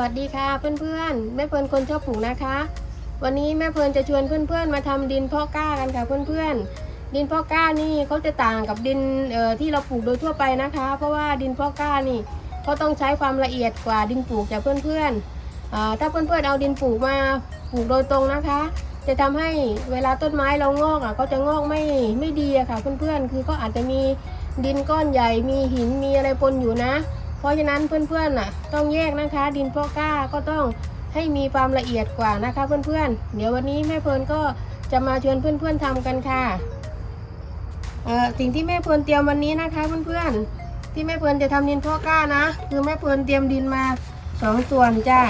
วัสดีค่ะเพื่อนๆแม่เพลินคนชอบปลูกนะคะ วันนี้แม่เพลินจะชวนเพื่อนๆ มาทำดินพาะกล้ากันค่ะเพื่อนๆ ดินพาะกล้านี่เขาจะต่างกับดินเอ่อที่เราปลูกโดยทั่วไปนะคะ เพราะว่าดินพาะกล้านี่เขาต้องใช้ความละเอียดกว่าดินปลูกจากเพื่อนๆถ้าเพื่อนๆเอาดินปลูกมาปลูกโดยตรงนะคะ จะทำให้เวลาต้นไม้เรางอกอะก็จะงอกไม่ไม่ดีอะค่ะเพื่อนๆ คือก็อาจจะมีดินก้อนใหญ่มีหินมีอะไรปนอยู่นะ เพราะฉะนั้นเพื่อนๆน่ะต้องแยกนะคะ ดินเพาะกล้าก็ต้องให้มีความละเอียดกว่านะคะ เพื่อนๆ เดี๋ยววันนี้แม่เพลินก็จะมาชวนเพื่อนๆทำกันค่ะเอ่อสิ่งที่แม่เพลินเตรียมวันนี้นะคะเพื่อนๆที่แม่เพลินจะทำดินเพาะกล้านะ คือแม่เพลินเตรียมดินมาสองส่วนจ้า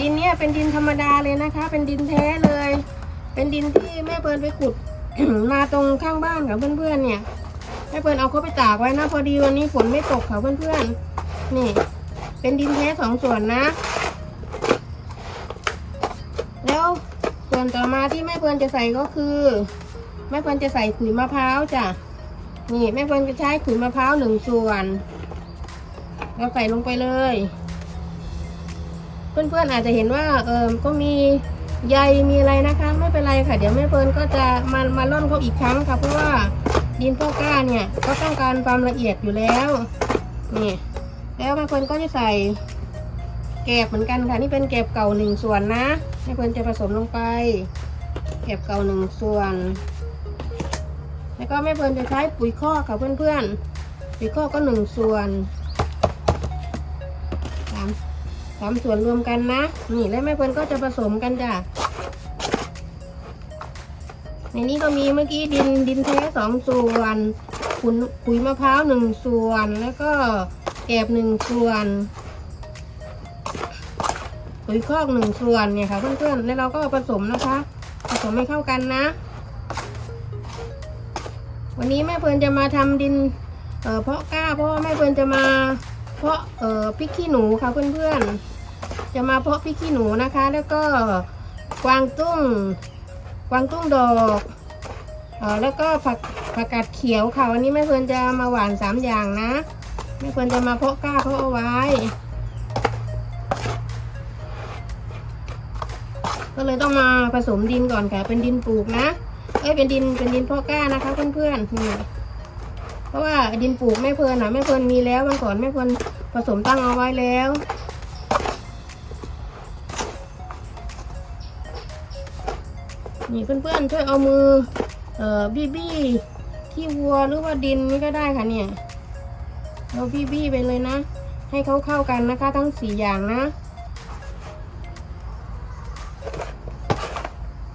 ดินเนี้ยเป็นดินธรรมดาเลยนะคะ เป็นดินแท้เลย เป็นดินที่แม่เพลินไปขุดมาตรงข้างบ้านกับเพื่อนๆเนี่ย แม่เพื่อนเอาเขาไปตากไว้นะ พอดีวันนี้ฝนไม่ตกค่ะเพื่อนๆ นี่ เป็นดินแท้สองส่วนนะ แล้วส่วนต่อมาที่แม่เพื่อนจะใส่ก็คือแม่เพื่อนจะใส่ขุยมะพร้าวจ้ะ นี่แม่เพื่อนจะใช้ขุยมะพร้าวหนึ่งส่วน เราใส่ลงไปเลย เพื่อนๆอาจจะเห็นว่าเออก็มีใยมีอะไรนะคะ ไม่เป็นไรค่ะ เดี๋ยวแม่เพื่อนก็จะมามาล่อนเขาอีกครั้งค่ะเพราะว่า ดินพวกกล้าเนี่ยก็ต้องการความละเอียดอยู่แล้วนี่แล้วบางคนก็จะใส่แกบเหมือนกันค่ะนี่เป็นแกบเก่าหนึ่งส่วนนะให้เพื่อนจะผสมลงไป แกบเก่าหนึ่งส่วน แล้วก็แม่เพื่อนจะใช้ปุ๋ยคอกค่ะเพื่อนๆปุ๋ยคอกก็หนึ่งส่วนสามสามส่วนรวมกันนะ นี่แล้วแม่เพื่อนก็จะผสมกันจ้ะ ในนี้ก็มีเมื่อกี้ดินดินแท้สองส่วนขุนขุยมะพร้าวหนึ่งส่วนแล้วก็แกบหนึ่งส่วนปุ๋ยคอกหนึ่งส่วนเนี่ยค่ะเพื่อนๆแล้วเราก็ผสมนะคะ ผสมให้เข้ากันนะ วันนี้แม่เพลินจะมาทำดินเอ่อเพาะกล้าเพราะว่าแม่เพลินจะมาเพาะเอ่อพริกขี้หนูค่ะเพื่อนๆจะมาเพาะพริกขี้หนูนะคะ แล้วก็กวางตุ้ง กวางตุ้งดอกเออแล้วก็ผักผักกาดเขียวค่ะ วันนี้แม่เพลินจะมาหวานสามอย่างนะแม่เพลินจะมาเพาะก้าเพาะเอาไว้ ก็เลยต้องมาผสมดินก่อนค่ะ เป็นดินปลูกนะเอ้ยเป็นดินเป็นดินเพาะก้านะคะเพื่อนๆนี่เพราะว่าดินปลูกแม่เพลินอะแม่เพลินมีแล้ววันก่อนแม่เพลินผสมตั้งเอาไว้แล้ว นี่เพื่อนๆช่วยเอามือเอ่อบี้บี้ที่วัวหรือว่าดินนี่ก็ได้ค่ะเนี่ยเอาบี้บี้ไปเลยนะ ให้เขาเข้ากันนะคะ ทั้งสี่อย่างนะ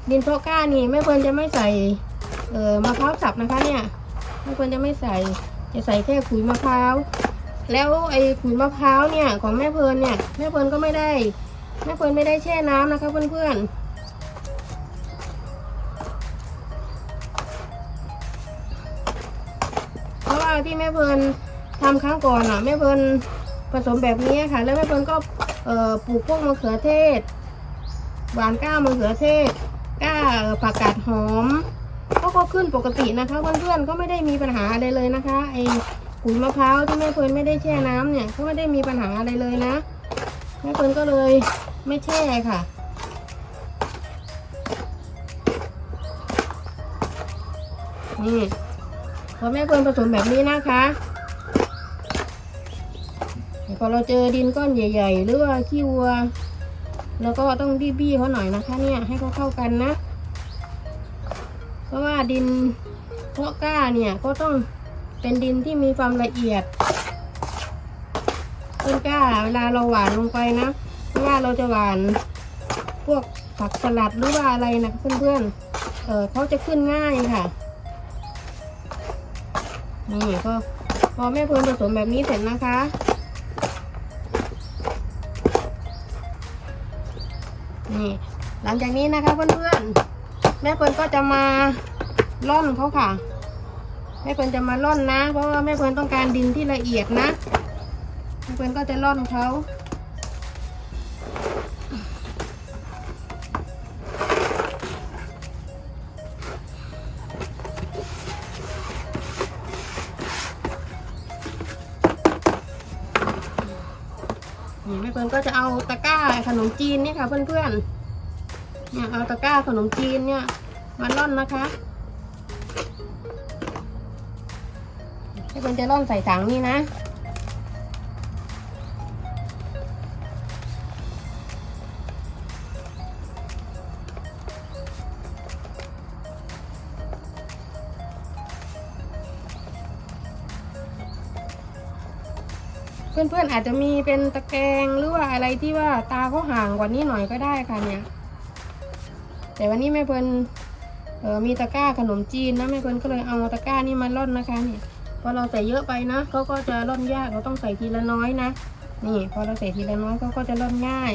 ดินเพาะกล้านี่แม่เพลินจะไม่ใส่เอ่อมะพร้าวสับนะคะ เนี่ยแม่เพลินจะไม่ใส่จะใส่แค่ขุยมะพร้าวแล้วไอ้ขุยมะพร้าวเนี่ยของแม่เพลินเนี่ยแม่เพลินก็ไม่ได้แม่เพลินไม่ได้แช่น้ำนะคะเพื่อนๆาวที่แม่เพลินทำครั้งก่อนอะแม่เพลินผสมแบบนี้ค่ะ แล้วแม่เพลินก็เออปลูกพวกมะเขือเทศหวานก้ามะเขือเทศก้าผักกาดหอมก็ก็ขึ้นปกตินะคะเพื่อนๆก็ไม่ได้มีปัญหาอะไรเลยนะคะไอ้ขุยมะพร้าวที่แม่เพลินไม่ได้แช่น้ำเนี่ยก็ไม่ได้มีปัญหาอะไรเลยนะแม่เพลินก็เลยไม่แช่ค่ะนี่ พอแม่เพลินผสมแบบนี้นะคะพอเราเจอดินก้อนใหญ่ ๆ หรือว่าขี้วัวแล้วก็ต้องบี้ๆเขาหน่อยนะคะ เนี่ยให้เขาเข้ากันนะ เพราะว่าดินเพาะก้าเนี่ยก็ต้องเป็นดินที่มีความละเอียดต้นกล้าเวลาเราหวานลงไปนะเพราะว่าเราจะหวานพวกผักสลัดหรือว่าอะไรนะเพื่อนๆเออเขาจะขึ้นง่ายค่ะ นี่ก็พอแม่เพลินผสมแบบนี้เสร็จนะคะ นี่หลังจากนี้นะคะเพื่อนๆแม่เพลินก็จะมาล่อนเขาค่ะแม่เพลินจะมาล่อนนะ เพราะว่าแม่เพลินต้องการดินที่ละเอียดนะแม่เพลินก็จะล่อนเขา ม่เพิร์นก็จะเอาตะกร้าขนมจีนเนี่ยค่ะ เพื่อนๆ เนี่ยเอาตะกร้าขนมจีนเนี่ยมาล่อนนะคะให้เพิร์นจะล่อนใส่ถังนี่นะ เพื่อนๆอาจจะมีเป็นตะแกรงหรือว่าอะไรที่ว่าตาเขาห่างกว่านี้หน่อยก็ได้ค่ะเนี่ยแต่วันนี้แม่เพิ่นเออมีตะกร้าขนมจีนนะแม่เพิ่นก็เลยเอาตะกร้านี่มาร่อนนะคะเนี่ยพอเราใส่เยอะไปนะเขาก็จะร่อนยากเราต้องใส่ทีละน้อยนะนี่พอเราใส่ทีละน้อยเขาก็จะร่อนง่าย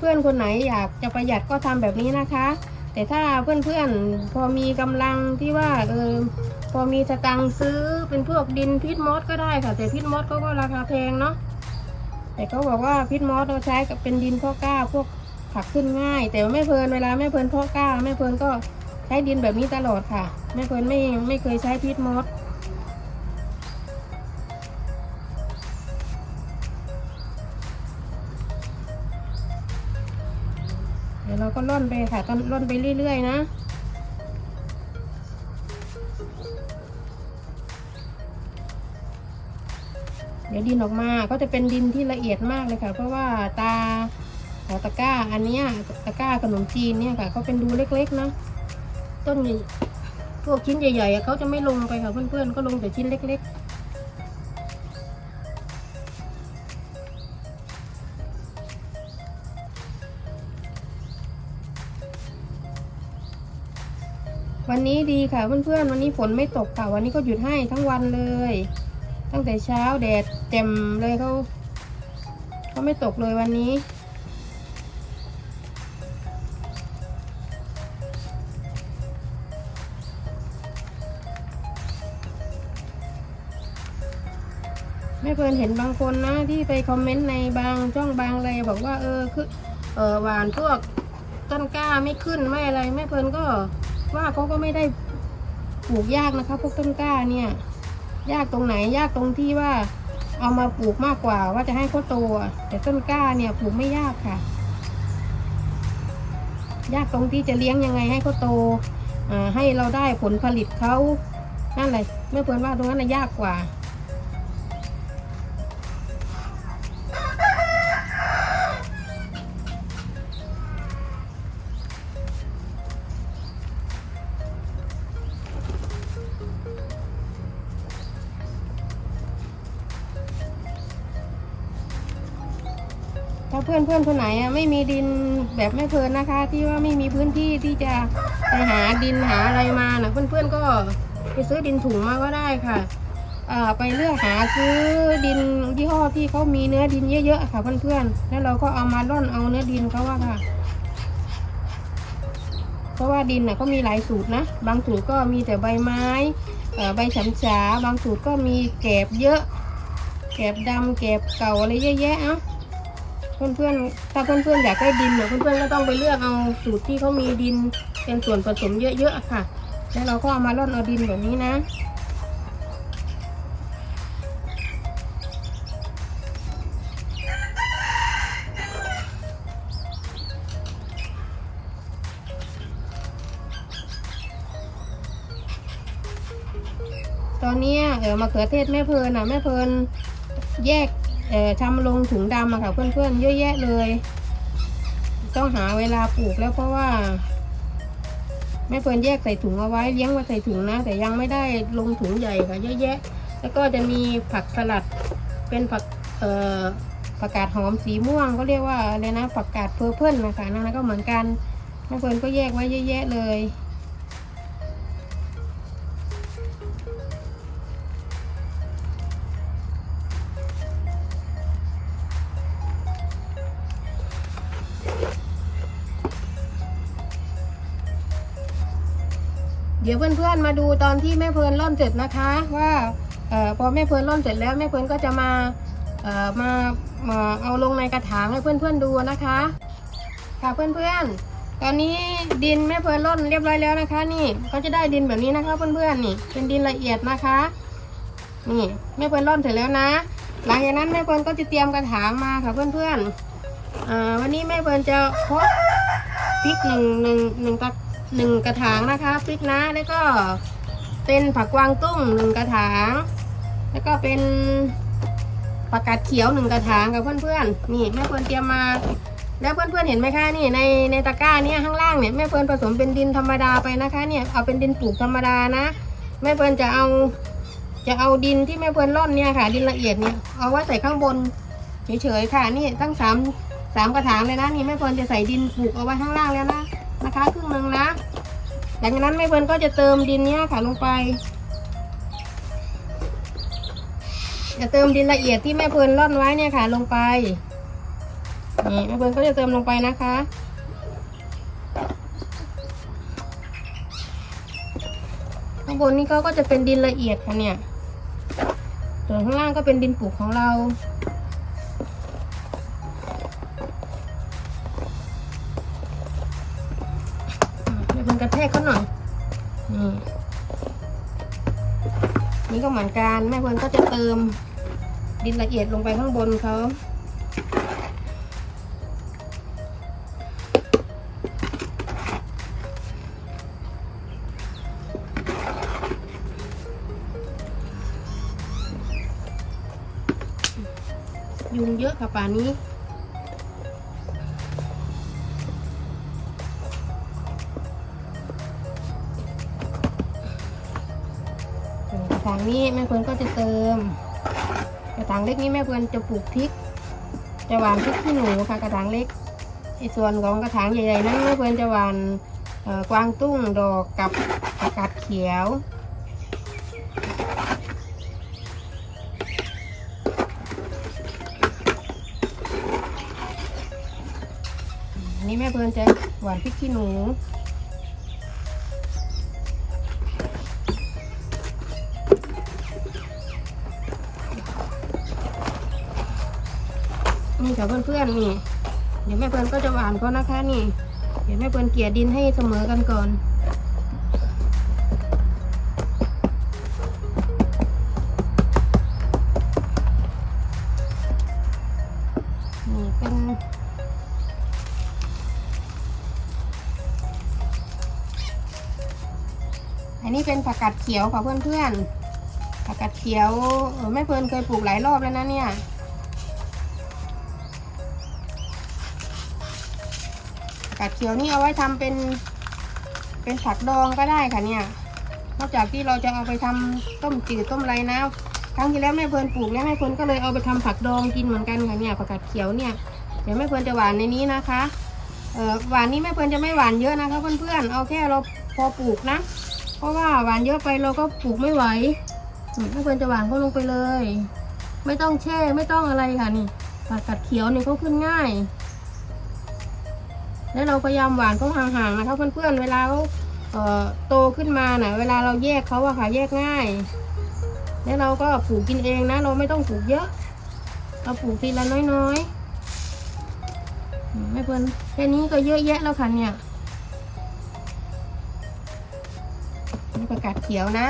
เพื่อนๆคนไหนอยากจะประหยัดก็ทำแบบนี้นะคะ แต่ถ้าเพื่อนๆพอมีกำลังที่ว่าเออพอมีสตังซื้อเป็นพวกดินพิษมดก็ได้ค่ะ แต่พิษมดเขาก็ราคาแพงเนาะแต่เขาบอกว่าพิษมดเราใช้กับเป็นดินพาะกล้าพวกผักขึ้นง่าย แต่ว่าแม่เพลินเวลาแม่เพลินพาะกล้าแม่เพลินก็ใช้ดินแบบนี้ตลอดค่ะแม่เพลินไม่ไม่เคยใช้พิษมดเก็ร่อนไปค่ะตอนร่อนไปเรื่อยๆนะ เดี๋ยวดินออกมาก็จะเป็นดินที่ละเอียดมากเลยค่ะ เพราะว่าตาตะก้าอันเนี้ยตะก้าขนมจีนเนี่ยค่ะเขาเป็นดูเล็กๆนะต้นใหญ่พวกชิ้นใหญ่ๆเขาจะไม่ลงไปค่ะเพื่อนๆก็ลงแต่ชิ้นเล็ก ๆ วันนี้ดีค่ะเพื่อนๆ วันนี้ฝนไม่ตกค่ะ วันนี้ก็หยุดให้ทั้งวันเลย ตั้งแต่เช้าแดดแจ่มเลยเขาเขาไม่ตกเลยวันนี้ แม่เพลินเห็นบางคนนะที่ไปคอมเมนต์ในบางช่องบางอะไรบอกว่าเออคือเออหวานพวกต้นกล้าไม่ขึ้นไม่อะไรแม่เพลินก็ ว่าเขาก็ไม่ได้ปลูกยากนะคะ พวกต้นกล้าเนี่ย ยากตรงไหนยากตรงที่ว่า เอามาปลูกมากกว่าว่าจะให้เขาโตแต่ต้นกล้าเนี่ยปลูกไม่ยากค่ะ ยากตรงที่จะเลี้ยงยังไงให้เขาโตอ่าให้เราได้ผลผลิตเขานั่นแหละแม่เพื่อนว่าตรงนั้นน่ะยากกว่า ถ้าเพื่อนเพื่อนคนไหนอะไม่มีดินแบบแม่เพลินนะคะ ที่ว่าไม่มีพื้นที่ที่จะไปหาดินหาอะไรมานะเพื่อนเพื่อนก็ไปซื้อดินถุงมาก็ได้ค่ะไปเลือกหาซื้อดินยี่ห้อที่เขามีเนื้อดินเยอะๆค่ะเพื่อนๆ แล้วเราก็เอามาร่อนเอาเนื้อดินเขาว่าค่ะ เพราะว่าดินน่ะก็มีหลายสูตรนะ บางสูตรก็มีแต่ใบไม้ใบฉำฉาบางสูตรก็มีแกบเยอะ แกบดำแกบเก่าอะไรเยอะแยะเอ้า เพื่อนๆ ถ้าเพื่อนๆ อยากได้ดินเนี่ยเพื่อนๆ ก็ต้องไปเลือกเอาสูตรที่เขามีดินเป็นส่วนผสมเยอะๆ ค่ะ แล้วเราก็เอามาร่อนเอาดินแบบนี้นะตอนนี้เออมะเขือเทศแม่เพลินอะแม่เพลินแยก ทำลงถุงดำอะค่ะเพื่อนๆเยอะแยะเลย ต้องหาเวลาปลูกแล้วเพราะว่าแม่เพลินแยกใส่ถุงเอาไว้เลี้ยงไว้ใส่ถุงนะ แต่ยังไม่ได้ลงถุงใหญ่ค่ะเยอะแยะ แล้วก็จะมีผักสลัดเป็นผักเอ่อผักกาดหอมสีม่วงก็เรียกว่าอะไรนะผักกาดเพอร์เพิลนะคะนั่นนะก็เหมือนกันแม่เพลินก็แยกไว้เยอะแยะเลย พื่อนๆมาดูตอนที่แม่เพลินร่อนเสร็จนะคะ ว่าออพอแม่เพลินร่อนเสร็จแล้วแม่เพลินก็จะมาเออมามาเอาลงในกระถางให้เพื่อนๆดูนะคะค่ะเพื่อนๆ ตอนนี้ดินแม่เพลินร่อนเรียบร้อยแล้วนะคะ นี่ก็จะได้ดินแบบนี้นะคะ เพื่อนๆนี่เป็นดินละเอียดนะคะ นี่แม่เพลินร่อนเสร็จแล้วนะ หลังจากนั้นแม่เพลินก็จะเตรียมกระถางมาค่ะเพื่อนๆวันนี้แม่เพลินจะเพาะพริกหนึ่งหนึ่งหนึ่งกระ หนึ่งกระถางนะคะพริกนะแล้วก็เป็นผักกวางตุ้งหนึ่งกระถาง แล้วก็เป็นผักกาดเขียวหนึ่งกระถางกับเพื่อนๆนี่แม่เพลินเตรียมมาแล้วเพื่อนๆเห็นไหมคะนี่ในในตะกร้าเนี่ยข้างล่างเนี่ยแม่เฟิร์นผสมเป็นดินธรรมดาไปนะคะเนี่ยเอาเป็นดินปลูกธรรมดานะแม่เฟิร์นจะเอาจะเอาดินที่แม่เฟิร์นร่อนเนี่ยค่ะ ดินละเอียดเนี่ยเอาไว้ใส่ข้างบนเฉยๆค่ะนี่ตั้งสามสามกระถางเลยนะนี่แม่เฟิร์นจะใส่ดินปลูกเอาไว้ข้างล่างแล้วนะ นะคะครึ่งหนึ่งนะ หลังจากนั้นแม่เฟิร์นก็จะเติมดินเนี่ยค่ะลงไป จะเติมดินละเอียดที่แม่เฟิร์นร่อนไว้เนี่ยค่ะลงไป นี่แม่เฟิร์นก็จะเติมลงไปนะคะข้างบนนี่ก็จะเป็นดินละเอียดค่ะเนี่ยส่วนข้างล่างก็เป็นดินปลูกของเรา เหมือนกันแม่เฟิร์นก็จะเติมดินละเอียดลงไปข้างบนเขายุงเยอะค่ะป่านี้ นี้แม่เพื่อนก็จะเติม กระถางเล็กนี้แม่เพื่อนจะปลูกพริก จะหว่านพริกขี้หนูค่ะกระถางเล็กในส่วนของกระถางใหญ่ๆนั้นแม่เพื่อนจะหว่านกวางตุ้งดอกกับผักกาดเขียวนนี้แม่เพื่อนจะหว่านพริกขี้หนู นี่ค่ะเพื่อนๆนี่ เดี๋ยวแม่เพื่อนก็จะหว่านเขานะคะนี่ เดี๋ยวแม่เพื่อนเกลี่ยดินให้เสมอกันก่อนนี่เป็นอันนี้เป็นผักกาดเขียวค่ะเพื่อนๆผักกาดเขียวแม่เพื่อนเคยปลูกหลายรอบแล้วนะเนี่ย กาดเขียวนี่เอาไว้ทำเป็น เป็นผักดองก็ได้ค่ะเนี่ย นอกจากที่เราจะเอาไปทำต้มจืดต้มไรนะครั้งที่แล้วแม่เพลินปลูกแล้วแม่เพลินก็เลยเอาไปทำผักดองกินเหมือนกันค่ะเนี่ยผักกาดเขียวเนี่ยเดี๋ยวแม่เพลินจะหวานในนี้นะคะเออหวานนี้แม่เพลินจะไม่หวานเยอะนะคะเพื่อนๆเอาแค่เราพอปลูกนะ เพราะว่าหวานเยอะไปเราก็ปลูกไม่ไหวแม่เพลินจะหวานก็ลงไปเลย ไม่ต้องแช่ไม่ต้องอะไรค่ะนี่ผักกาดเขียวเนี่เขาขึ้นง่าย แล้วเราพยายามหวานเขาห่างๆนะคะเพื่อนๆเวลาเขาโตขึ้นมาน่ะ เวลาเราแยกเขาอะค่ะแยกง่าย แล้วเราก็ปลูกกินเองนะ เราไม่ต้องปลูกเยอะ เราปลูกทีละน้อยๆอืมไม่เพื่อนแค่นี้ก็เยอะแยะแล้วค่ะเนี่ยนี่ประกาศเขียวนะ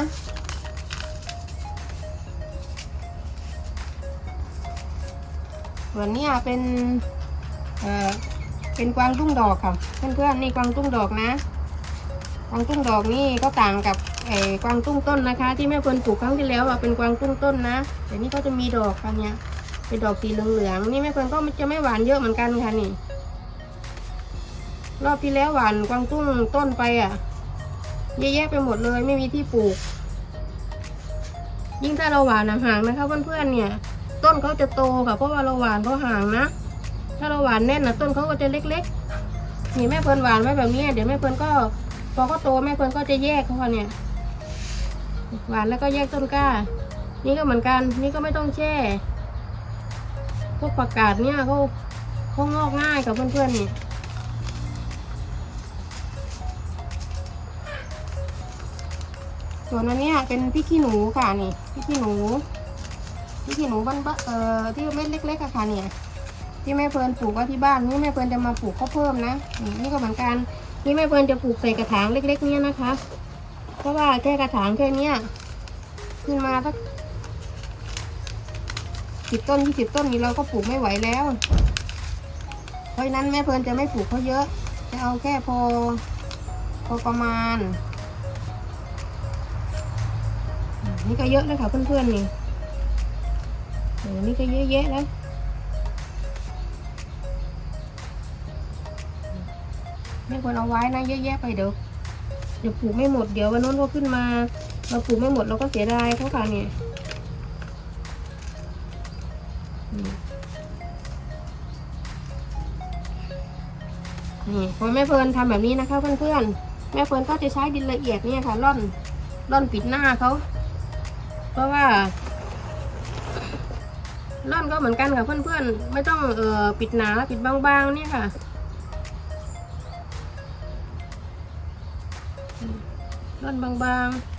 ส่วนนี้เป็น เป็นกวางตุ้งดอกค่ะ เพื่อนๆนี่กวางตุ้งดอกนะ กวางตุ้งดอกนี่ก็ต่างกับไอ้กวางตุ้งต้นนะคะ ที่แม่เพิ่นปลูกครั้งที่แล้วอะเป็นกวางตุ้งต้นนะแต่นี่ก็จะมีดอกค่ะเนี่ยเป็นดอกสีเหลืองๆนี่แม่เพิ่นก็จะไม่หวานเยอะเหมือนกันค่ะนี่ รอบที่แล้วหวานกวางตุ้งต้นไปอะเยอะแยะไปหมดเลยไม่มีที่ปลูก ยิ่งถ้าเราหวานห่างนะคะเพื่อนๆเนี่ย ต้นเขาจะโตค่ะเพราะว่าเราหวานเขาห่างนะ ถ้าเราหวานแน่นนะต้นเขาก็จะเล็กๆนี่แม่เพิ่นหวานไว้แบบนี้ เดี๋ยวแม่เพิ่นก็พอเขาโตแม่เพิ่นก็จะแยกเขาเนี่ย หวานแล้วก็แยกต้นกล้า นี่ก็เหมือนกัน นี่ก็ไม่ต้องแช่พวกผักกาดเนี่ยเขาเขางอกง่ายกับเพื่อนๆนี่ส่วนอันนี้เป็นพริกขี้หนูค่ะนี่พริกขี้หนูที่ขี้หนูบ้านเอ่อที่เม็ดเล็กๆอะค่ะเนี่ย ที่แม่เพลินปลูกไว้ที่บ้านนี่แม่เพลินจะมาปลูกข้าเพิ่มนะนี่ก็เหมือนกันนี่แม่เพลินจะปลูกใส่กระถางเล็ก ๆ เนี่ยนะคะ เพราะว่าแค่กระถางแค่เนี้ยขึ้นมาสักสิบต้นยี่สิบต้นนี้เราก็ปลูกไม่ไหวแล้ว เพราะนั้นแม่เพลินจะไม่ปลูกเขาเยอะ จะเอาแค่พอพอประมาณ นี่ก็เยอะแล้วค่ะเพื่อนๆนี่นี่ก็เยอะแยะแล้ว ไม่ควรเอาไว้นะเยอะแยะไปเดี๋ยวเดี๋ยวปลูกไม่หมดเดี๋ยววันนู้นก็ขึ้นมา เราปลูกไม่หมดเราก็เสียดายเขาค่ะเนี่ยนี่พอแม่เฟินทำแบบนี้นะคะเพื่อนๆแม่เฟินก็จะใช้ดินละเอียดเนี่ยค่ะร่อนร่อนปิดหน้าเขาเพราะว่าร่อนก็เหมือนกันค่ะเพื่อนๆ ไม่ต้องเอ่อปิดหนาปิดบางๆเนี่ยค่ะ บางๆ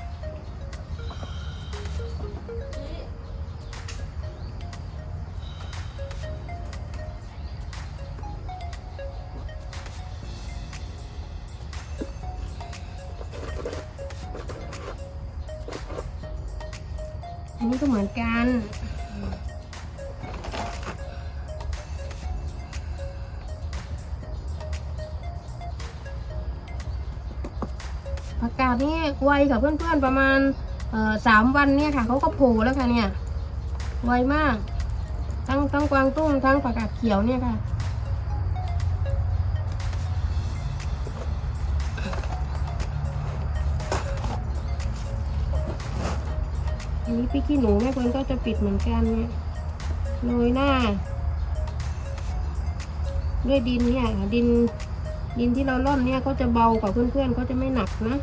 อันนี้ก็เหมือนกัน ผักกาดนี่ไวค่ะเพื่อนๆประมาณสามวันเนี่ยค่ะเขาก็โผล่แล้วค่ะเนี่ย ไวมาก ทั้งทั้งกวางตุ้งทั้งผักกาดเขียวเนี่ยค่ะอันนี้พี่ขี้หนูแม่เพิ่นก็จะปิดเหมือนกันเนี่ยโรยหน้า ด้วยดินเนี่ยดินดินที่เราล่อนเนี่ยเขาจะเบากว่าเพื่อนๆเขาจะไม่หนักนะ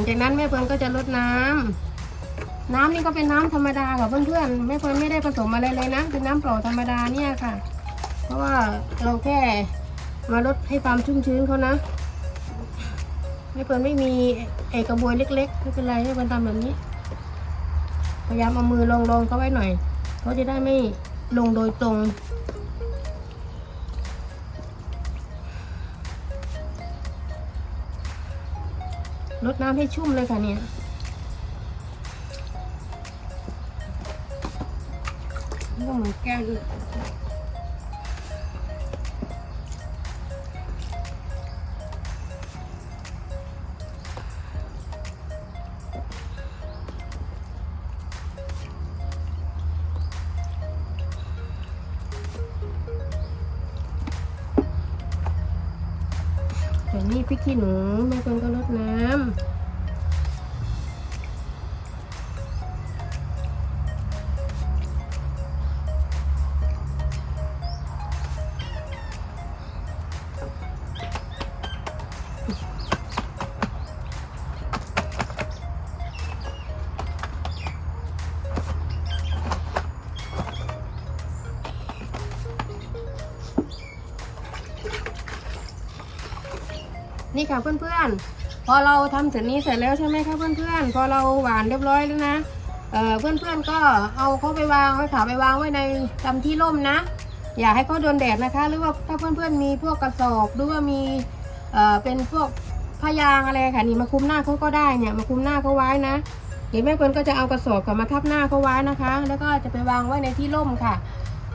งจากนั้นแม่เพิร์นก็จะลดน้ำน้ำนี่ก็เป็นน้ำธรรมดาค่ะเพื่อนๆแม่เพิร์นไม่ได้ผสมอะไรเลยนะเป็นน้ำเปล่าธรรมดาเนี่ยค่ะ เพราะว่าเราแค่มาลดให้ความชุ่มชื้นเขานะไม่เพิร์นไม่มีเอกระบวยเล็กๆไม่เป็นไรให้เพิร์นทำแบบนี้ พยายามเอามือลองลงเขาไว้หน่อยเขาจะได้ไม่ลงโดยตรง ลดน้ำให้ชุ่มเลยค่ะเนี่ยนี่ก็เหมือนแก้วด้วย ค่ะเพื่อนๆ พอเราทำเสร็จนี้เสร็จแล้วใช่ไหมคะเพื่อนๆ พอเราหวานเรียบร้อยแล้วนะเอ่อเพื่อนๆก็เอาเขาไปวางเอาขาไปวางไว้ในตำที่ร่มนะ อย่าให้เขาโดนแดดนะคะ หรือว่าถ้าเพื่อนๆมีพวกกระสอบหรือว่ามีเเป็นพวกผ้ายางอะไรค่ะนี่มาคุมหน้าเขาก็ได้เนี่ยมาคุมหน้าเขาไว้นะเดี๋ยวแม่เพื่อนก็จะเอากระสอบกับมาทับหน้าเขาไว้นะคะ แล้วก็จะไปวางไว้ในที่ร่มค่ะ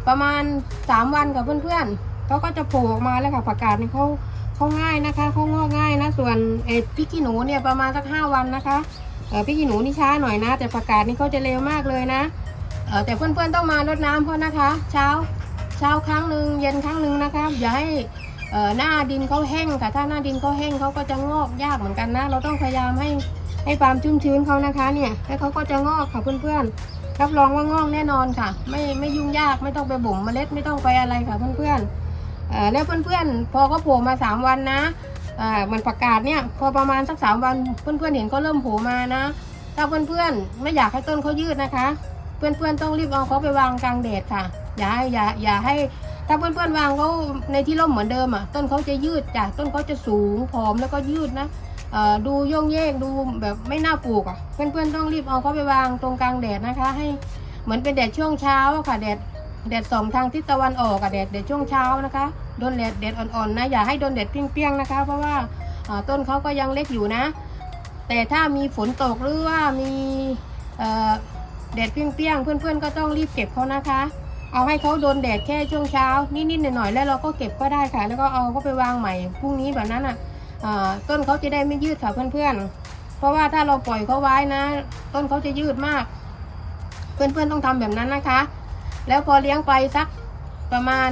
ประมาณสามวันกับเพื่อนๆเขาก็จะโผล่ออกมาแล้วค่ะผักกาดนี่เขา เขาง่ายนะคะเขางอกง่ายนะ ส่วนเออพริกขี้หนูเนี่ยประมาณสักห้าวันนะคะเออพริกขี้หนูนี่ช้าหน่อยนะ แต่ผักกาดนี่เขาจะเร็วมากเลยนะเออแต่เพื่อนๆต้องมารดน้ำเขานะคะ เช้าเช้าครั้งหนึ่งเย็นครั้งหนึ่งนะคะอย่าให้เออหน้าดินเขาแห้งค่ะถ้าหน้าดินเขาแห้งเขาก็จะงอกยากเหมือนกันนะ เราต้องพยายามให้ให้ความชุ่มชื้นเขานะคะเนี่ยแล้วเขาก็จะงอกค่ะเพื่อนๆรับรองว่างอกแน่นอนค่ะ ไม่ไม่ยุ่งยากไม่ต้องไปบ่มเมล็ดไม่ต้องไปอะไรค่ะเพื่อนๆ แล้วเพื่อนๆ พอเขาโผล่มาสามวันนะมันประกาศเนี่ยพอประมาณสักสามวันเพื่อนๆเห็นก็เริ่มโผล่มานะ ถ้าเพื่อนๆไม่อยากให้ต้นเขายืดนะคะ เพื่อนๆต้องรีบเอาเขาไปวางกลางแดดค่ะ อย่าให้อย่าอย่าให้ ถ้าเพื่อนๆวางเขาในที่ร่มเหมือนเดิมอะต้นเขาจะยืดจ้ะต้นเขาจะสูงผอมแล้วก็ยืดนะเอ่อดูโยงเยกดูแบบไม่น่าปลูกอะเพื่อนๆต้องรีบเอาเขาไปวางตรงกลางแดดนะคะ ให้เหมือนเป็นแดดช่วงเช้าค่ะแดด แดดสองทางทิศตะวันออกอะแดดแดดช่วงเช้านะคะโดนแดดแดดอ่อนๆนะอย่าให้โดนแดดเปรี้ยงๆนะคะ เพราะว่าต้นเขาก็ยังเล็กอยู่นะ แต่ถ้ามีฝนตกหรือว่ามีแดดเปรี้ยงๆเพื่อนๆ ก็ต้องรีบเก็บเขานะคะ เอาให้เขาโดนแดดแค่ช่วงเช้านิดๆหน่อยๆแล้วเราก็เก็บก็ได้ค่ะ แล้วก็เอาเขาไปวางใหม่พรุ่งนี้แบบนั้นอะอ่าต้นเขาจะได้ไม่ยืดค่ะเพื่อนๆ เพราะว่าถ้าเราปล่อยเขาไว้นะ ต้นเขาจะยืดมาก เพื่อนๆต้องทำแบบนั้นนะคะ แล้วพอเลี้ยงไปสักประมาณ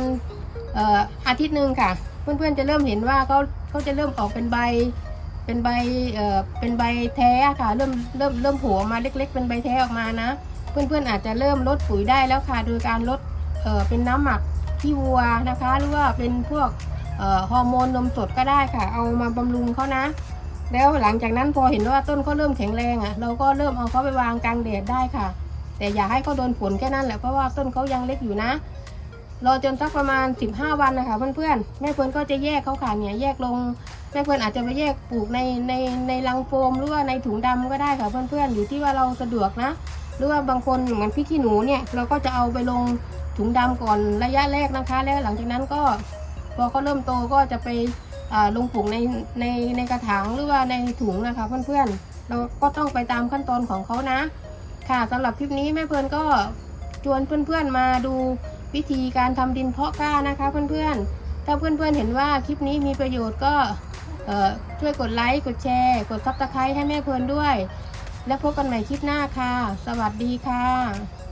อาทิตย์หนึ่งค่ะ เพื่อนๆจะเริ่มเห็นว่าเขาเขาจะเริ่มออกเป็นใบ เป็นใบเออเป็นใบแท้ค่ะ เริ่มเริ่มเริ่มโผล่ออกมาเล็ก ๆ เป็นใบแท้ออกมานะ เพื่อนๆอาจจะเริ่มลดปุ๋ยได้แล้วค่ะ โดยการลดเออเป็นน้ำหมักขี้วัวนะคะ หรือว่าเป็นพวกเออฮอร์โมนนมสดก็ได้ค่ะ เอามาบำรุงเขานะ แล้วหลังจากนั้นพอเห็นว่าต้นเขาเริ่มแข็งแรงอะ เราก็เริ่มเอาเขาไปวางกลางแดดได้ค่ะ แต่อย่าให้เขาโดนฝนแค่นั้นแหละเพราะว่าต้นเขายังเล็กอยู่นะ รอจนสักประมาณ 15 วันนะคะเพื่อนๆแม่เพื่อนก็จะแยกเขาค่ะเนี่ยแยกลงแม่เพื่อนอาจจะไปแยกปลูกในในในรังโฟมหรือว่าในถุงดำก็ได้ค่ะเพื่อนๆอยู่ที่ว่าเราสะดวกนะ หรือว่าบางคนเหมือนพริกขี้หนูเนี่ยเราก็จะเอาไปลงถุงดำก่อนระยะแรกนะคะ แล้วหลังจากนั้นก็พอเขาเริ่มโตก็จะไปลงปลูกในในในกระถางหรือว่าในถุงนะคะเพื่อนๆเราก็ต้องไปตามขั้นตอนของเขานะ ค่ะสำหรับคลิปนี้แม่เพลินก็ชวนเพื่อนๆมาดูวิธีการทำดินเพาะกล้านะคะเพื่อนๆ ถ้าเพื่อนๆเห็นว่าคลิปนี้มีประโยชน์ก็ช่วยกดไลค์ กดแชร์ กดซับสไครต์ให้แม่เพลินด้วย แล้วพบกันใหม่คลิปหน้าค่ะ สวัสดีค่ะ